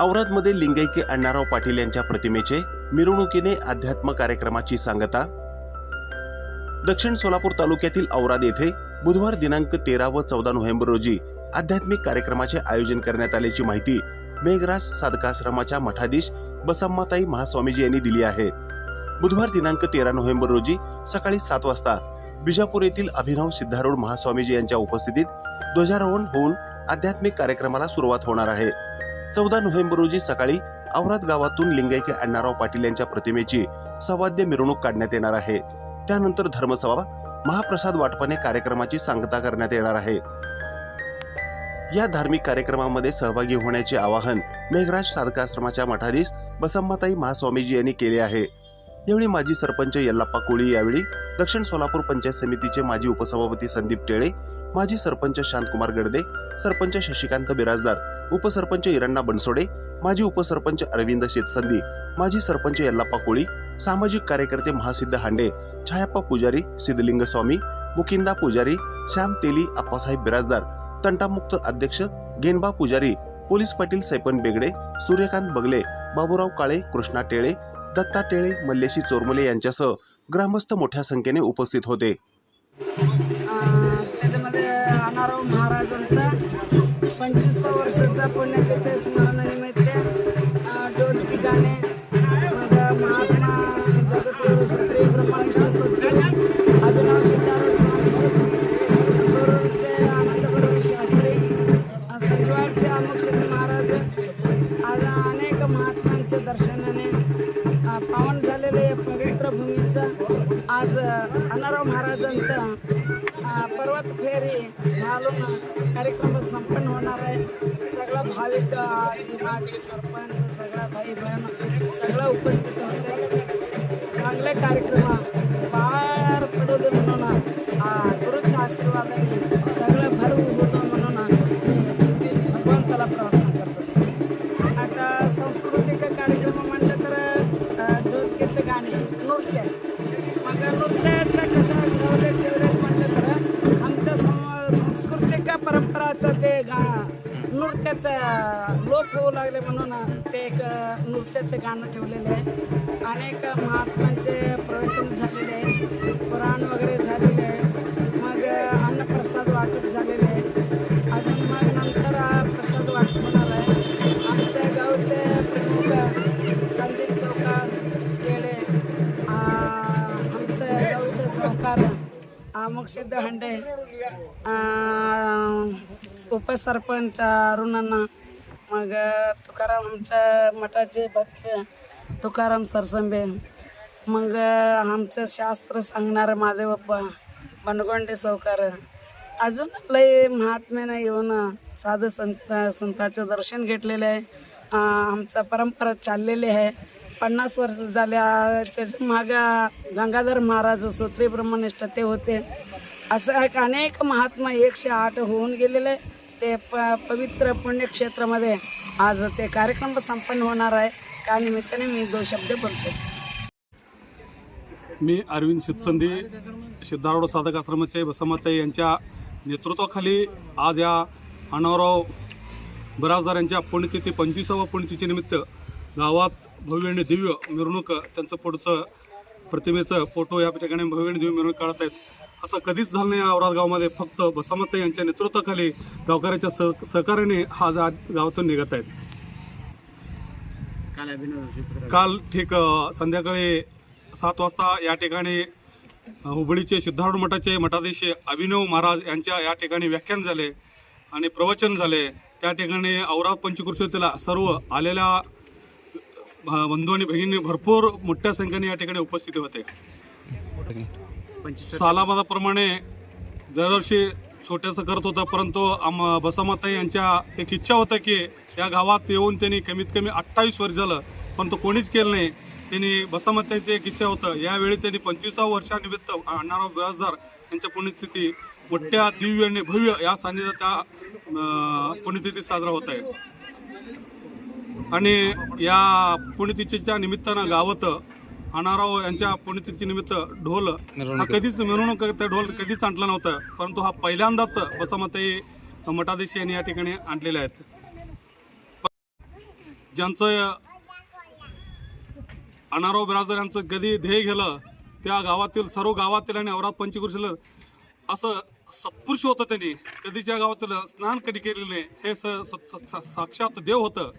औरादमध्ये लिंगैकी अण्णाराव पाटील यांच्या प्रतिमेचे मिरवणुकीने अध्यात्म कार्यक्रमाची सांगता. दक्षिण सोलापूर तालुक्यातील औराद येथे बुधवार दिनांक तेरा व चौदा नोव्हेंबर रोजी आध्यात्मिक कार्यक्रमाचे आयोजन करण्यात आल्याची माहिती मेघराज साधकाश्रमाच्या मठाधीश बसम्माताई महास्वामीजी यांनी दिली आहे. बुधवार दिनांक तेरा नोव्हेंबर रोजी सकाळी सात वाजता बिजापूर येथील अभिनव सिद्धारूढ महास्वामीजी यांच्या उपस्थितीत ध्वजारोहण होऊन आध्यात्मिक कार्यक्रमाला सुरुवात होणार आहे. चौदा नोव्हेंबर रोजी सकाळी औरात गावातून लिंगायके अण्णाराव पाटील यांच्या प्रतिमेची सवाद्य मिरवणूक काढण्यात येणार आहे. त्यानंतर धर्मसभा महाप्रसाद वाटपाने कार्यक्रमाची सांगता करण्यात येणार आहे. या धार्मिक कार्यक्रमामध्ये सहभागी होण्याचे आवाहन मेघराज साधकाश्रमाच्या मठाधीश बसम्माताई महास्वामीजी यांनी केले आहे. यावेळी माजी सरपंच यल्लाप्पा कोळी यावेळी दक्षिण सोलापूर पंचायत समितीचे माजी उपसभापती संदीप टेळे माजी सरपंच शांतकुमार गडदे सरपंच शशिकांत बिराजदार उपसरपंच इरण्णा बनसोडे माजी उपसरपंच अरविंद शेतसंदी माजी सरपंच यल्लाप्पा कोळी सामाजिक कार्यकर्ते महासिद्ध हांडे छायाप्पा पुजारी सिद्धलिंग स्वामी मुकिंदा पुजारी श्याम तेली आप्पासाहेब बिराजदार तंटामुक्त अध्यक्ष गेनबा पुजारी पोलीस पाटील सैपन बेगडे सूर्यकांत बगले बाबूराव काळे कृष्णा टेळे दत्ता टेळे मल्लेशी चोरमले यांच्यासह ग्रामस्थ मोठ्या संख्येने उपस्थित होते. वर्षाचा पुण्यतिथी स्मरणानिमित्त अं, गाणे. मग महात्मा जगद्गुरु श्री ब्रह्मनिष्ठ सद्गुरू अभिनव सिद्धारूढ स्वामी गुरुचे आनंद गुरु शास्त्री. अं, संजवाडचे अमुक्षित महाराज. आज अनेक महात्म्यांच्या दर्शनाने पावन झालेले पवित्र भूमीचं आज अनाराव महाराजांचा पर्वत फेरी घालून कार्यक्रम संपन्न होणार आहे. सगळा भाविक आजी माजी सरपंच सगळा भाई बहीण सगळं उपस्थित होते. चांगले कार्यक्रम पार पडू दे म्हणून गुरुच्या आशीर्वादाने सगळं भरवू होतं म्हणून मी भगवंताला प्रार्थना करतो. आता सांस्कृतिक कार्यक्रम म्हटलं तर अ, गाणे नृत्य. मग नृत्याचं कसं ठेवलं सांस्कृतिक ते गा नृत्याचं लोप होऊ लागले म्हणून ते एक नृत्याचं गाणं ठेवलेलं आहे. अनेक महात्म्यांचे प्रवचन झालेले आहे. पुराण वगैरे झालेले आहे. मग अन्नप्रसाद वाटप झालेले आहे. अजून मग नंतर हा प्रसाद वाटप होणार आहे. आमच्या गावचे प्रमुख संदीप सावकार केले आमच्या गावचे सावकार मुक्षिद्ध हंडे आ, उपसरपंच अरुणांना मग तुकाराम आमच्या मठाचे भक्त तुकाराम सरसंबे मग आमचं शास्त्र सांगणारं माझे बाप्पा बनगोंडे सावकार. अजून लय महात्म्यानं हो येऊन साधू संत संतांचं दर्शन घेतलेलं आहे. आमचा परंपरा चाललेली आहे. पन्नास वर्ष झाल्या त्याच्या मागं गंगाधर महाराज सूत्री ब्रह्मनिष्ठ ते होते. असं एक अनेक महात्मा एकशे आठ होऊन गेलेले. ते प पवित्र पुण्यक्षेत्रामध्ये आज ते कार्यक्रम संपन्न होणार आहे. त्या निमित्ताने मी दो शब्द बोलतो. मी अरविंद सिद्धसंधी सिद्धारूढ साधक आश्रमाचे बसमताई यांच्या नेतृत्वाखाली आज या अनावराव बराजदार यांच्या पुण्यतिथी पंचवीसाव्या पुण्यतिथीनिमित्त गावात भव्य आणि दिव्य मिरवणूक त्यांचं पुढचं प्रतिमेचं फोटो या ठिकाणी भव्य आणि दिव्य मिरवणूक काढत आहेत. असं कधीच झालं नाही औराद गावामध्ये. फक्त बसमताई यांच्या नेतृत्वाखाली गावकऱ्यांच्या सह सहकार्याने हा आज गावातून निघत आहेत. काल ठीक संध्याकाळी सात वाजता या ठिकाणी हुबळीचे सिद्धारूढ मठाचे मठाधीश अभिनव महाराज यांच्या या ठिकाणी व्याख्यान झाले आणि प्रवचन झाले. त्या ठिकाणी औराद पंचकृषीतील सर्व आलेल्या बंधू आणि भगिनी भरपूर मोठ्या संख्येने या ठिकाणी उपस्थित होते. सालाबादाप्रमाणे दरवर्षी छोट्याचं करत होतं परंतु आम बसामाता यांच्या एक इच्छा होतं की या गावात येऊन त्यांनी कमीत कमी अठ्ठावीस वर्ष झालं परंतु कोणीच केलं नाही. त्यांनी बसामाताची एक इच्छा होतं. यावेळी त्यांनी पंचवीसाव्या वर्षानिमित्त अण्णाराव बिराजदार यांच्या पुण्यतिथी मोठ्या दिव्य आणि भव्य या सान्निध्यात त्या पुण्यतिथी साजरा होत आहे. आणि या पुण्यतिथीच्या निमित्तानं गावात अनाराव यांच्या पुण्यतिथी निमित्त ढोल हा कधीच मिरवणूक त्या ढोल कधीच आणला नव्हता परंतु हा पहिल्यांदाच बसमताई मठाधीश यांनी या ठिकाणी आणलेले आहेत. ज्यांचं अनाराव बिराजदार यांचं कधी ध्येय गेलं त्या गावातील सर्व गावातील आणि औरात पंचकृषीला असं सत्पुरुष होतं त्यांनी कधीच्या गावातील स्नान कधी केलेलं हे स- साक्षात देव होतं.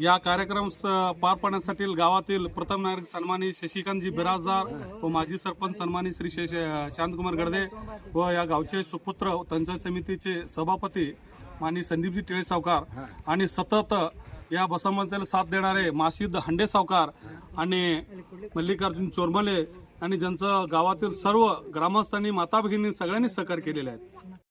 या कार्यक्रम पार पाडण्यासाठी गावातील प्रथम नागरिक सन्मानी शशिकांतजी बिराजदार व माजी सरपंच सन्मानी श्री शश शांतकुमार गडदे व या गावचे सुपुत्र पंचायत समितीचे सभापती माननीय संदीपजी टिळे सावकार आणि सतत या बसमंत्याला साथ देणारे मासिद हंडे सावकार आणि मल्लिकार्जुन चोरमले आणि ज्यांचं गावातील सर्व ग्रामस्थांनी माता भगिनी सगळ्यांनी सहकार्य केलेले आहेत